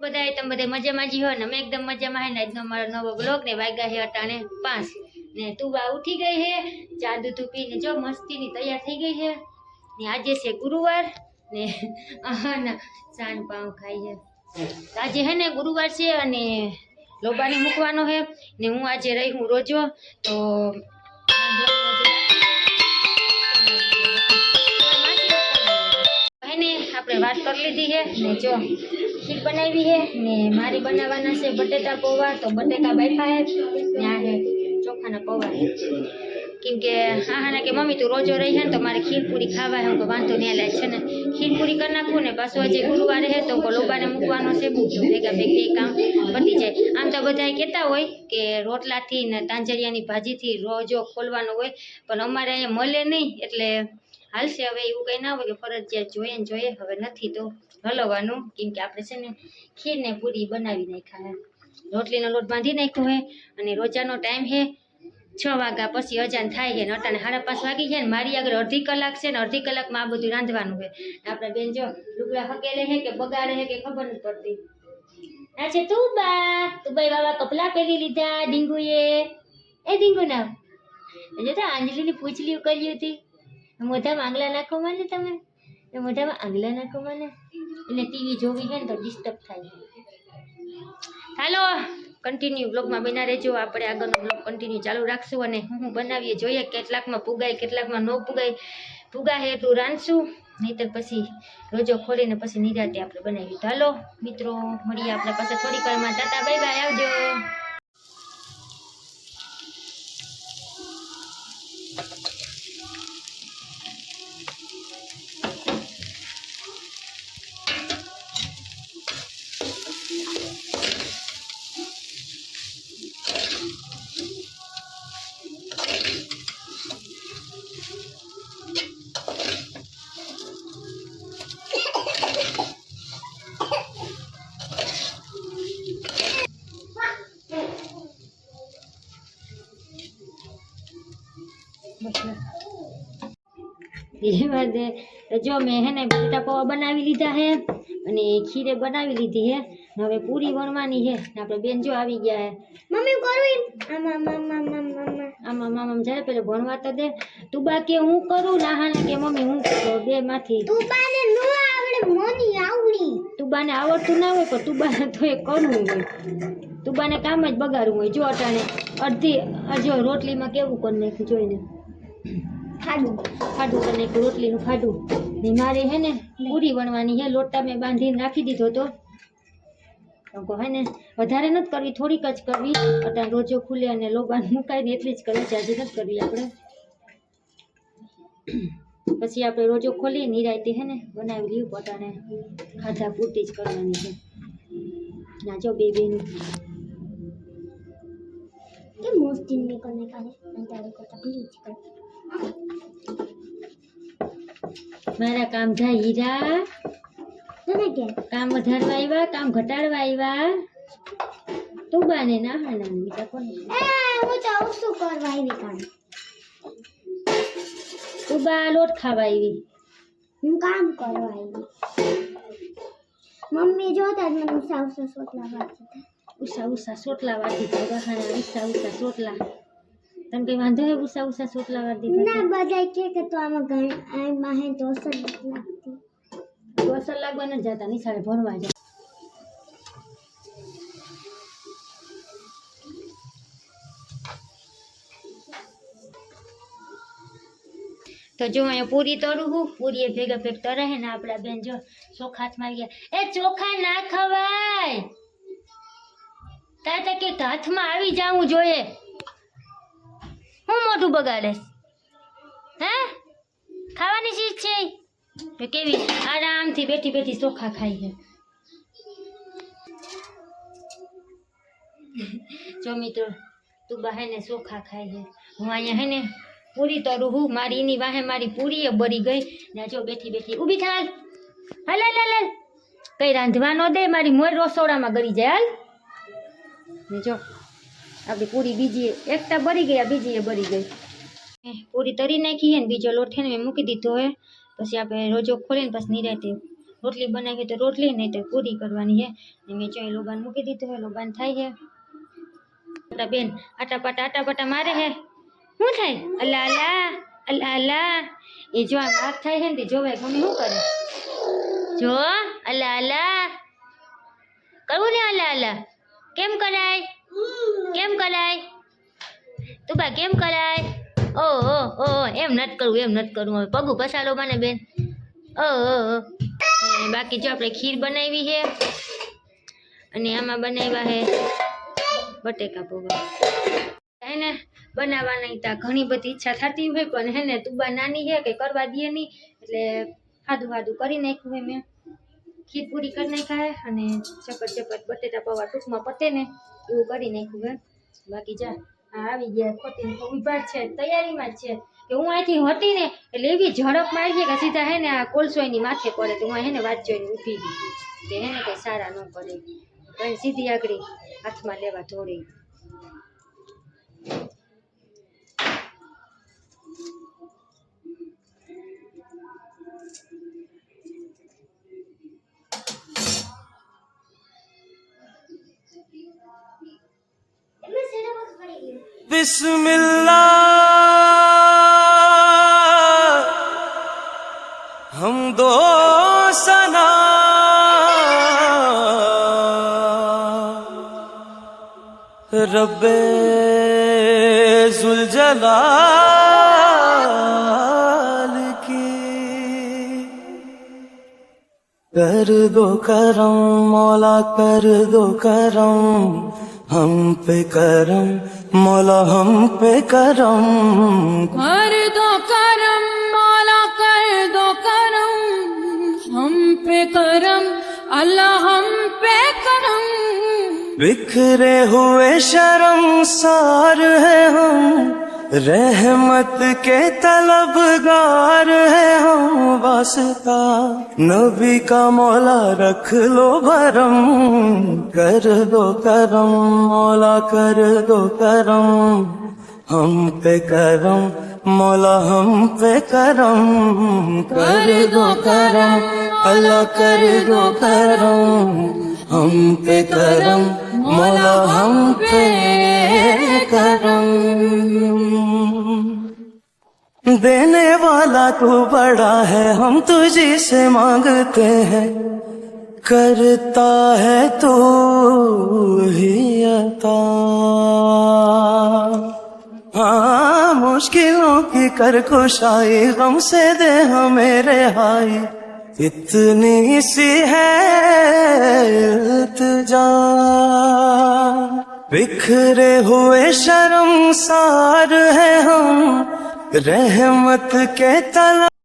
બધા આઈટમ બધા મજામાં જી હોય ને? અમે એકદમ મજામાં હે ને? આજનો મારો નવો બ્લોગ ને વાગ્યા છે અટાણે પાંચ. ને તું ઉઠી ગઈ હે? ચા દૂધ પીને જો મસ્તીની તૈયાર થઈ ગઈ છે ને આજે છે ગુરુવાર. ને ના, સાંજ પાઉં ખાઈ છે આજે હે ને ગુરુવાર છે અને લોબાને મૂકવાનો છે ને હું આજે રહી હું રોજો. તો આપણે વાત કરી લીધી છે ને જો ખીર બનાવી છે ને મારી બનાવવાના છે બટેટા પૌવા, તો બટેટા બાફા છે ને આ છે ચોખાના પૌવા. કેમ કે હા હા કે મમ્મી તું રોજો રહી છે ને તો મારે ખીરપુરી ખાવા હું કહું વાંધો નહીં લે છે ને ખીરપૂરી કરી નાખું ને પાછું આજે ગુરુવારે છે તો લોબાને મૂકવાનો છે ભેગા ભેગ બે કામ પતી જાય. આમ તો બધા કહેતા હોય કે રોટલાથી ને તાંજરિયાની ભાજીથી રોજો ખોલવાનો હોય, પણ અમારે અહીંયા મળે નહીં, એટલે હાલશે હવે એવું કંઈ ના હોય કે ફરજિયાત જોઈએ ને જોઈએ, હવે નથી તો હલવવાનું કેમ કે આપણે છે ને ખીર ને પૂરી બનાવી નાખ્યા રોટલીનો લોટ બાંધી નાખ્યો હે અને રોજાનો ટાઈમ હે. છ વાગ્યા પછી અજાન થાય છે ને અટાણે સાડા પાંચ વાગી છે ને મારી આગળ અડધી કલાક છે ને અડધી કલાકમાં આ બધું રાંધવાનું છે. આપણે બેન જો લુગડા હકેલે હે કે બગાડે હે કે ખબર નથી પડતી. આ છે તું બા તું ભાઈ બાબા કપલા પહેરી લીધા ડીંગુએ. એ ડીંગુ ના જો તો અંજલિની પૂછલી કરી હતી. મોઢામાં આંગલા નાખો મને તમે? એ મોઢામાં આંગલા નાખો મને એટલે ટીવી જોવી હોય ને તો ડિસ્ટર્બ થાય. હાલો કન્ટિન્યુ બ્લોગમાં બના રહેજો. આપણે આગળનો બ્લોગ કન્ટિન્યુ ચાલુ રાખશું અને હું હું બનાવીએ જોઈએ કેટલાકમાં પુગાય, કેટલાકમાં ન પુગાય. પુગાય એટલું રાંધશું, નહીંતર પછી રોજો ખોલીને પછી નિરાતે આપણે બનાવીએ. તો હાલો, મિત્રો, મળીએ આપણે પાસે થોડીક વારમાં. ટાટા બાય બાય એ બાદ જો મેં હે ને બટેટા પૌવા બનાવી લીધા હે અને ખીરે બનાવી લીધી હે. હવે પૂરી વણવાની હે આપણે બેન જો આવી ગયા હે. મમ્મી કરું આમાં આમાં આમાં આમાં આમાં. મામા જ્યારે પેલે ભણવા તો દે. તું બા કે હું કરું? નાહાને કે મમ્મી હું કરું? બે માંથી તું બાને નો આવડે મોની આવડી. તું બાને આવડતું ના હોય પણ તું બાને તો એ કરવું હોય. તું બાને કામ જ બગાડવું હોય. જો અટાણે અડધી જો રોટલીમાં કેવું કરી નાખ્યું જોઈને. ખાડું ખાડું અને એક રોટલીનું ખાડું. ને મારે હે ને પૂરી વણવાની છે, લોટા મેં બાંધીને રાખી દીધો તો. તો હે ને વધારે નથી કરવી, થોડીક જ કરવી. અત્યારે રોજો ખુલે અને લોબાન મુકાય ને એટલી જ કરવી જાજી નથી કરવી આપણે. પછી આપણે રોજો ખોલી નિરાયતી હે ને બનાવી લઈએ પોતાને ખાધા પૂરતી જ કરવાની છે. ના, જો બે બેનું. મોસ્ટ ઇન મેકર ને કાલે અંતર કરતા બીજી મારા કામ થાય હીરા. કામ વધારવા આવ્યા કામ ઘટાડવા આવ્યા તું બાને ના હા ના બીજા કોને? હું જાઉં શું કરવા આવી કામ તું બા લોટ ખાવા આવી હું કામ કરવા આવી મમ્મી જોતા જ મને ઉસા ઉસા સોટલા વાગતા ઉષા ઉષા સોટલા દીધા વખાણા ઉષા ઉષા સોટલા તને કઈ વાંધો હે ઉષા ઉષા સોટલા વાળી ના દીધા બધા કે કે તો આમાં ઘણ આમાં હે તો અસર નથી લાગતી તું અસર લાગવા ન જતા નિશાળે ભણવા જા તો જો અહીંયા પૂરી તરું હું પૂરી એ ભેગા ભેગ તરે હે ને આપણા બેન જો ચોખા હાથમાં આવી ગયા એ ચોખા ના ખવાય તાર તો કે હાથમાં આવી જાવું જોઈએ મોઢું બગાડે હે? ખાવાની ચીજ છે? તો કેવી આરામથી બેઠી બેઠી ચોખા ખાઈ છે. જો મિત્રો, તું બહેને ચોખા ખાઈ છે. હું અહીંયા હે ને પૂરી તરું હું મારી એની વાહે મારી પૂરી એ બળી ગઈ. ને જો બેઠી બેઠી ઊભી થાલ. હલ હલ હલ હલ. કઈ રાંધવા ન દે. મારી મોર રસોડામાં ગરી જાય. હાલ. જો આપણી પૂરી બીજી એકતા બળી ગઈ, આ બીજી એ બળી ગઈ. એ પૂરી તરી નાખી છે ને બીજો લોટ છે ને મેં મૂકી દીધો હે. પછી આપણે રોજો ખોલીને પછી નિરાતે રોટલી બનાવી હોય તો રોટલી, નહીં તો પૂરી કરવાની છે ને મેં ચાય લોબાન મૂકી દીધું છે લોબાન થાય છે મોટા બેન, આટા પાટા આટા પાટા મારે હે. શું થાય? અલ્લા અલ્લા અલ્લા અલ્લા. એ જો આમ આગ થાય છે ને તે જોવે મમ્મી શું કરે? જો, અલ્લા અલ્લા. કરવું ને અલ્લા અલ્લા. કેમ કરાય? કેમ કરાય તું બા કેમ કરાય ઓ ઓ ઓ, એમ નત કરવું એમ નત કરવું હવે પગું પસાલો મને, બેન. ઓ ઓ. બાકી જો આપણે ખીર બનાવી છે. અને આમાં બનાવ્યા છે બટેકા પૌવા. હે ને, બનાવવાની તા ઘણી બધી ઈચ્છા થતી હોય, પણ હે ને તુબા નાની છે કે કરવા દે નહીં. એટલે સાદું સાદું કરી નાખ્યું મેં ખીર પૂરી કરી નાખાય અને ચપટ ચપટ બટેટા પૌવા ટૂંકમાં પતે ને એવું કરી નાખ્યું હે. બાકી જા આવી ગયા ખોટી ઊભા છે, તૈયારીમાં જ છે. કે હું અહીંથી હતી ને એટલે એવી ઝડપ મારી કે સીધા હે ને આ કોલસો એની માથે પડે તો હું હે ને વાત જોઈને ઊભી ગઈ કે હે ને કંઈ સારા ન પડે પણ સીધી આગળ હાથમાં લેવા દોડી. بسم اللہ ہم دو سنا رب زلجلال کی کر دو کرم مولا کر دو کرم ہم پہ کرم मौला हम पे करम कर दो करम मौला कर दो करम हम पे करम अल्लाह हम पे करम बिखरे हुए शर्म सार है हम रहमत के तलबगार है हम वास्ता नबी का मौला रख लो भरम कर दो करम मौला कर दो करम हम पे करम मौला हम पे करम कर दो करम अल्लाह कर दो करम हम पे करम मौला हम पे करम देने वाला तू बड़ा है, हम तुझे से मांगते हैं। करता है तू ही अता। हाँ मुश्किलों की कर कुशाई गम से दे हमें रिहाई। इतनी सी है इल्तिजा। बिखरे हुए शर्मसार है हम रहमत के तला